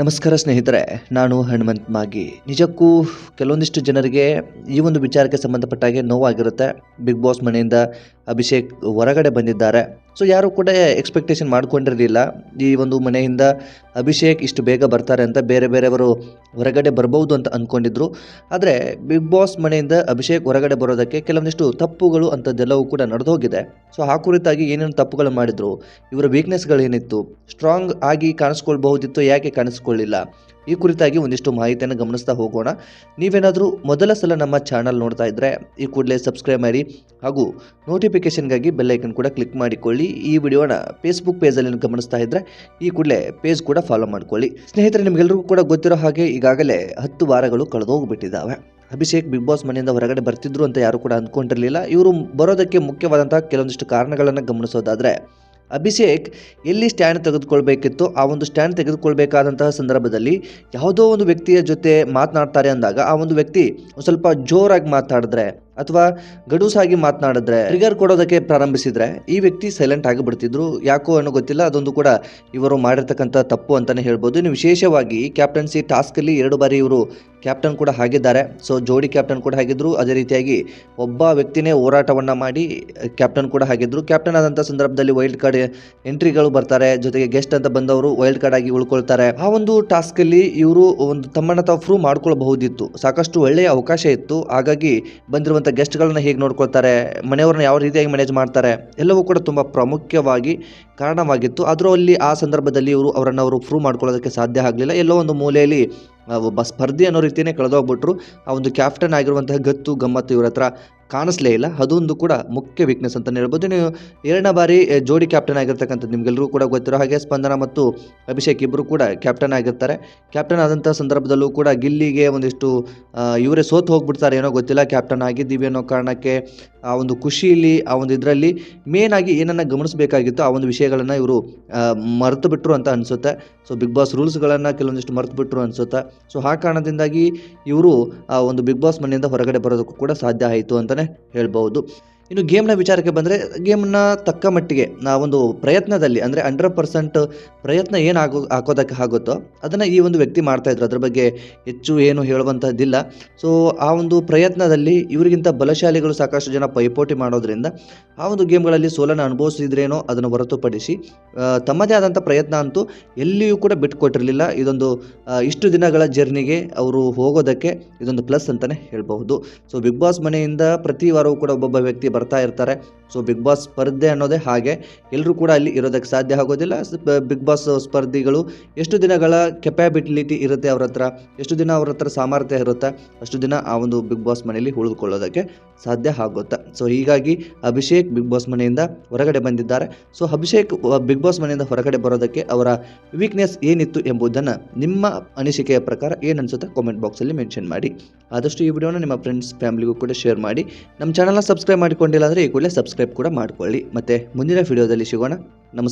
ನಮಸ್ಕಾರ ಸ್ನೇಹಿತರೆ, ನಾನು ಹನುಮಂತ್ ಮಾಗಿ. ನಿಜಕ್ಕೂ ಕೆಲವೊಂದಿಷ್ಟು ಜನರಿಗೆ ಈ ಒಂದು ವಿಚಾರಕ್ಕೆ ಸಂಬಂಧಪಟ್ಟ ಹಾಗೆ ನೋವಾಗಿರುತ್ತೆ. ಬಿಗ್ ಬಾಸ್ ಮನೆಯಿಂದ ಅಭಿಷೇಕ್ ಹೊರಗಡೆ ಬಂದಿದ್ದಾರೆ. ಸೊ ಯಾರು ಕೂಡ ಎಕ್ಸ್ಪೆಕ್ಟೇಷನ್ ಮಾಡ್ಕೊಂಡಿರಲಿಲ್ಲ. ಈ ಒಂದು ಮನೆಯಿಂದ ಅಭಿಷೇಕ್ ಇಷ್ಟು ಬೇಗ ಬರ್ತಾರೆ ಅಂತ ಬೇರೆ ಬೇರೆಯವರು ಹೊರಗಡೆ ಬರ್ಬೋದು ಅಂತ ಅಂದ್ಕೊಂಡಿದ್ರು ಆದರೆ ಬಿಗ್ ಬಾಸ್ ಮನೆಯಿಂದ ಅಭಿಷೇಕ್ ಹೊರಗಡೆ ಬರೋದಕ್ಕೆ ಕೆಲವೊಂದಿಷ್ಟು ತಪ್ಪುಗಳು ಅಂಥದ್ದೆಲ್ಲವೂ ಕೂಡ ನಡೆದೋಗಿದೆ. ಸೊ ಆ ಕುರಿತಾಗಿ ಏನೇನು ತಪ್ಪುಗಳು ಮಾಡಿದ್ರು, ಇವರ ವೀಕ್ನೆಸ್ಗಳೇನಿತ್ತು ಸ್ಟ್ರಾಂಗ್ ಆಗಿ ಕಾಣಿಸ್ಕೊಳ್ಬಹುದಿತ್ತು, ಯಾಕೆ ಕಾಣಿಸ್ಕೊಳ್ಳಿಲ್ಲ ಈ ಕುರಿತಾಗಿ ಒಂದಿಷ್ಟು ಮಾಹಿತಿಯನ್ನು ಗಮನಿಸ್ತಾ ಹೋಗೋಣ. ನೀವೇನಾದರೂ ಮೊದಲ ಸಲ ನಮ್ಮ ಚಾನಲ್ ನೋಡ್ತಾ ಇದ್ದರೆ ಈ ಕೂಡಲೇ ಸಬ್ಸ್ಕ್ರೈಬ್ ಮಾಡಿ, ಹಾಗೂ ನೋಟಿಫಿಕೇಷನ್ಗಾಗಿ ಬೆಲ್ಲೈಕನ್ ಕೂಡ ಕ್ಲಿಕ್ ಮಾಡಿಕೊಳ್ಳಿ. ಈ ವಿಡಿಯೋನ ಫೇಸ್ಬುಕ್ ಪೇಜಲ್ಲಿ ಗಮನಿಸ್ತಾ ಇದ್ದರೆ ಈ ಕೂಡಲೇ ಪೇಜ್ ಕೂಡ ಫಾಲೋ ಮಾಡ್ಕೊಳ್ಳಿ. ಸ್ನೇಹಿತರೆ ನಿಮಗೆಲ್ಲರಿಗೂ ಕೂಡ ಗೊತ್ತಿರೋ ಹಾಗೆ ಈಗಾಗಲೇ ಹತ್ತು ವಾರಗಳು ಕಳೆದೋಗ್ಬಿಟ್ಟಿದ್ದಾವೆ. ಅಭಿಷೇಕ್ ಬಿಗ್ ಬಾಸ್ ಮನೆಯಿಂದ ಹೊರಗಡೆ ಬರ್ತಿದ್ರು ಅಂತ ಯಾರು ಕೂಡ ಅಂದ್ಕೊಂಡಿರಲಿಲ್ಲ. ಇವರು ಬರೋದಕ್ಕೆ ಮುಖ್ಯವಾದಂತಹ ಕೆಲವೊಂದಿಷ್ಟು ಕಾರಣಗಳನ್ನು ಗಮನಿಸೋದಾದರೆ, ಅಭಿಷೇಕ್ ಎಲ್ಲಿ ಸ್ಟ್ಯಾಂಡ್ ತೆಗೆದುಕೊಳ್ಬೇಕಿತ್ತು? ಆ ಒಂದು ಸ್ಟ್ಯಾಂಡ್ ತೆಗೆದುಕೊಳ್ಬೇಕಾದಂತಹ ಸಂದರ್ಭದಲ್ಲಿ ಯಾವುದೋ ಒಂದು ವ್ಯಕ್ತಿಯ ಜೊತೆ ಮಾತನಾಡ್ತಾರೆ ಅಂದಾಗ ಆ ಒಂದು ವ್ಯಕ್ತಿ ಸ್ವಲ್ಪ ಜೋರಾಗಿ ಮಾತಾಡಿದ್ರೆ ಅಥವಾ ಗಡುಸಾಗಿ ಮಾತನಾಡಿದ್ರೆ ಟ್ರಿಗರ್ ಕೊಡೋದಕ್ಕೆ ಪ್ರಾರಂಭಿಸಿದ್ರೆ, ಈ ವ್ಯಕ್ತಿ ಸೈಲೆಂಟ್ ಆಗಿ ಬಿಡ್ತಿದ್ರು. ಯಾಕೋ ಅನ್ನೋ ಗೊತ್ತಿಲ್ಲ, ಅದೊಂದು ಕೂಡ ಇವರು ಮಾಡಿರ್ತಕ್ಕಂಥ ತಪ್ಪು ಅಂತಾನೆ ಹೇಳ್ಬೋದು. ಇನ್ನು ವಿಶೇಷವಾಗಿ ಕ್ಯಾಪ್ಟನ್ಸಿ ಟಾಸ್ಕಲ್ಲಿ ಎರಡು ಬಾರಿ ಇವರು ಕ್ಯಾಪ್ಟನ್ ಕೂಡ ಆಗಿದ್ದಾರೆ. ಸೊ ಜೋಡಿ ಕ್ಯಾಪ್ಟನ್ ಕೂಡ ಹಾಗಿದ್ರು ಅದೇ ರೀತಿಯಾಗಿ ಒಬ್ಬ ವ್ಯಕ್ತಿನೇ ಹೋರಾಟವನ್ನು ಮಾಡಿ ಕ್ಯಾಪ್ಟನ್ ಕೂಡ ಹಾಗಿದ್ರು ಕ್ಯಾಪ್ಟನ್ ಆದಂಥ ಸಂದರ್ಭದಲ್ಲಿ ವೈಲ್ಡ್ ಕಾರ್ಡ್ ಎಂಟ್ರಿಗಳು ಬರ್ತಾರೆ. ಜೊತೆಗೆ ಗೆಸ್ಟ್ ಅಂತ ಬಂದವರು ವೈಲ್ಡ್ ಕಾರ್ಡ್ ಆಗಿ ಉಳ್ಕೊಳ್ತಾರೆ. ಆ ಒಂದು ಟಾಸ್ಕ್ ಅಲ್ಲಿ ಇವರು ಒಂದು ತಮ್ಮನ್ನ ತಾವು ಪ್ರೂವ್ ಮಾಡ್ಕೊಳ್ಬಹುದಿತ್ತು. ಸಾಕಷ್ಟು ಒಳ್ಳೆಯ ಅವಕಾಶ ಇತ್ತು. ಹಾಗಾಗಿ ಬಂದಿರುವಂಥ ಗೆಸ್ಟ್ಗಳನ್ನ ಹೇಗೆ ನೋಡ್ಕೊಳ್ತಾರೆ, ಮನೆಯವ್ರನ್ನ ಯಾವ ರೀತಿಯಾಗಿ ಮ್ಯಾನೇಜ್ ಮಾಡ್ತಾರೆ, ಎಲ್ಲವೂ ಕೂಡ ತುಂಬ ಪ್ರಾಮುಖ್ಯವಾಗಿ ಕಾರಣವಾಗಿತ್ತು. ಆದರೂ ಅಲ್ಲಿ ಆ ಸಂದರ್ಭದಲ್ಲಿ ಇವರು ಅವರನ್ನು ಅವರು ಪ್ರೂವ್ ಮಾಡ್ಕೊಳ್ಳೋದಕ್ಕೆ ಸಾಧ್ಯ ಆಗಲಿಲ್ಲ. ಎಲ್ಲೋ ಒಂದು ಮೂಲೆಯಲ್ಲಿ ಒಬ್ಬ ಸ್ಪರ್ಧಿ ಅನ್ನೋ ರೀತಿಯೇ ಕಳೆದೋಗ್ಬಿಟ್ರು. ಆ ಒಂದು ಕ್ಯಾಪ್ಟನ್ ಆಗಿರುವಂತಹ ಗತ್ತು, ಗಮ್ಮತ್ತು ಇವ್ರ ಹತ್ರ ಕಾಣಿಸ್ಲೇ ಇಲ್ಲ. ಅದೊಂದು ಕೂಡ ಮುಖ್ಯ ವೀಕ್ನೆಸ್ ಅಂತಲೇ ಹೇಳ್ಬೋದು. ನೀವು ಎರಡನೇ ಬಾರಿ ಜೋಡಿ ಕ್ಯಾಪ್ಟನ್ ಆಗಿರ್ತಕ್ಕಂಥದ್ದು ನಿಮಗೆಲ್ಲರೂ ಕೂಡ ಗೊತ್ತಿರೋ ಹಾಗೆ ಸ್ಪಂದನ ಮತ್ತು ಅಭಿಷೇಕ್ ಇಬ್ಬರು ಕೂಡ ಕ್ಯಾಪ್ಟನ್ ಆಗಿರ್ತಾರೆ. ಕ್ಯಾಪ್ಟನ್ ಆದಂಥ ಸಂದರ್ಭದಲ್ಲೂ ಕೂಡ ಗಿಲ್ಲಿಗೆ ಒಂದಿಷ್ಟು ಇವರೇ ಸೋತು ಹೋಗ್ಬಿಡ್ತಾರೆ ಏನೋ ಗೊತ್ತಿಲ್ಲ. ಕ್ಯಾಪ್ಟನ್ ಆಗಿದ್ದೀವಿ ಅನ್ನೋ ಕಾರಣಕ್ಕೆ ಆ ಒಂದು ಖುಷಿಯಲ್ಲಿ, ಆ ಒಂದು ಇದರಲ್ಲಿ ಮೇನ್ ಆಗಿ ಏನನ್ನ ಗಮನಿಸಬೇಕಾಗಿತ್ತು ಆ ಒಂದು ವಿಷಯಗಳನ್ನು ಇವರು ಮರೆತು ಬಿಟ್ಟರು ಅಂತ ಅನಿಸುತ್ತೆ. ಸೊ ಬಿಗ್ ಬಾಸ್ ರೂಲ್ಸ್ಗಳನ್ನು ಕೆಲವೊಂದಿಷ್ಟು ಮರೆತು ಬಿಟ್ಟರು ಅನಿಸುತ್ತೆ. ಸೊ ಆ ಕಾರಣದಿಂದಾಗಿ ಇವರು ಆ ಒಂದು ಬಿಗ್ ಬಾಸ್ ಮನೆಯಿಂದ ಹೊರಗಡೆ ಬರೋದಕ್ಕೂ ಕೂಡ ಸಾಧ್ಯ ಆಯಿತು ಅಂತಲೇ ಹೇಳ್ಬೋದು ಇನ್ನು ಗೇಮ್ನ ವಿಚಾರಕ್ಕೆ ಬಂದರೆ ಗೇಮ್ನ ತಕ್ಕ ಮಟ್ಟಿಗೆ ನಾ ಒಂದು ಪ್ರಯತ್ನದಲ್ಲಿ, ಅಂದರೆ ಹಂಡ್ರೆಡ್ ಪರ್ಸೆಂಟ್ ಪ್ರಯತ್ನ ಏನು ಆಗೋ ಹಾಕೋದಕ್ಕೆ ಆಗುತ್ತೋ ಅದನ್ನು ಈ ಒಂದು ವ್ಯಕ್ತಿ ಮಾಡ್ತಾಯಿದ್ರು ಅದ್ರ ಬಗ್ಗೆ ಹೆಚ್ಚು ಏನು ಹೇಳುವಂಥದ್ದಿಲ್ಲ ಸೊ ಆ ಒಂದು ಪ್ರಯತ್ನದಲ್ಲಿ ಇವರಿಗಿಂತ ಬಲಶಾಲಿಗಳು ಸಾಕಷ್ಟು ಜನ ಪೈಪೋಟಿ ಮಾಡೋದ್ರಿಂದ ಆ ಒಂದು ಗೇಮ್ಗಳಲ್ಲಿ ಸೋಲನ್ನು ಅನುಭವಿಸಿದ್ರೇನೋ ಅದನ್ನು ಹೊರತುಪಡಿಸಿ ತಮ್ಮದೇ ಆದಂಥ ಪ್ರಯತ್ನ ಅಂತೂ ಎಲ್ಲಿಯೂ ಕೂಡ ಬಿಟ್ಟುಕೊಟ್ಟಿರಲಿಲ್ಲ ಇದೊಂದು ಇಷ್ಟು ದಿನಗಳ ಜರ್ನಿಗೆ ಅವರು ಹೋಗೋದಕ್ಕೆ ಇದೊಂದು ಪ್ಲಸ್ ಅಂತಲೇ ಹೇಳಬಹುದು. ಸೊ ಬಿಗ್ ಬಾಸ್ ಮನೆಯಿಂದ ಪ್ರತಿ ವಾರವೂ ಕೂಡ ಒಬ್ಬೊಬ್ಬ ವ್ಯಕ್ತಿ ಬರ್ತಾ ಇರ್ತಾರೆ. ಸೊ ಬಿಗ್ ಬಾಸ್ ಸ್ಪರ್ಧೆ ಅನ್ನೋದೇ ಹಾಗೆ. ಎಲ್ಲರೂ ಕೂಡ ಅಲ್ಲಿ ಇರೋದಕ್ಕೆ ಸಾಧ್ಯ ಆಗೋದಿಲ್ಲ. ಬಿಗ್ ಬಾಸ್ ಸ್ಪರ್ಧಿಗಳು ಎಷ್ಟು ದಿನಗಳ ಕೆಪಾಬಿಲಿಟಿ ಇರುತ್ತೆ ಅವ್ರ ಹತ್ರ? ಎಷ್ಟು ದಿನ ಅವ್ರ ಹತ್ರ ಸಾಮರ್ಥ್ಯ ಇರುತ್ತೆ? ಅಷ್ಟು ದಿನ ಆ ಒಂದು ಬಿಗ್ ಬಾಸ್ ಮನೆಯಲ್ಲಿ ಉಳಿದುಕೊಳ್ಳೋದಕ್ಕೆ ಸಾಧ್ಯ ಆಗುತ್ತೆ. ಸೊ ಹೀಗಾಗಿ ಅಭಿಷೇಕ್ ಬಿಗ್ ಬಾಸ್ ಮನೆಯಿಂದ ಹೊರಗಡೆ ಬಂದಿದ್ದಾರೆ. ಸೊ ಅಭಿಷೇಕ್ ಬಿಗ್ ಬಾಸ್ ಮನೆಯಿಂದ ಹೊರಗಡೆ ಬರೋದಕ್ಕೆ ಅವರ ವೀಕ್ನೆಸ್ ಏನಿತ್ತು ಎಂಬುದನ್ನು ನಿಮ್ಮ ಅನಿಸಿಕೆಯ ಪ್ರಕಾರ ಏನು ಅನಿಸುತ್ತೆ ಕಾಮೆಂಟ್ ಬಾಕ್ಸಲ್ಲಿ ಮೆನ್ಷನ್ ಮಾಡಿ. ಆದಷ್ಟು ಈ ವಿಡಿಯೋನ ನಿಮ್ಮ ಫ್ರೆಂಡ್ಸ್ ಫ್ಯಾಮಿಲಿಗೂ ಕೂಡ ಶೇರ್ ಮಾಡಿ. ನಮ್ಮ ಚಾನಲ್ನ ಸಬ್ಸ್ಕ್ರೈಬ್ ಮಾಡಿಕೊಂಡಿಲ್ಲ ಅಂದರೆ ಈ ಕೂಡಲೇ ಸಬ್ಸ್ಕ್ರೈಬ್ ಕೂಡ ಮಾಡ್ಕೊಳ್ಳಿ. ಮತ್ತು ಮುಂದಿನ ವಿಡಿಯೋದಲ್ಲಿ ಸಿಗೋಣ. ನಮಸ್ಕಾರ.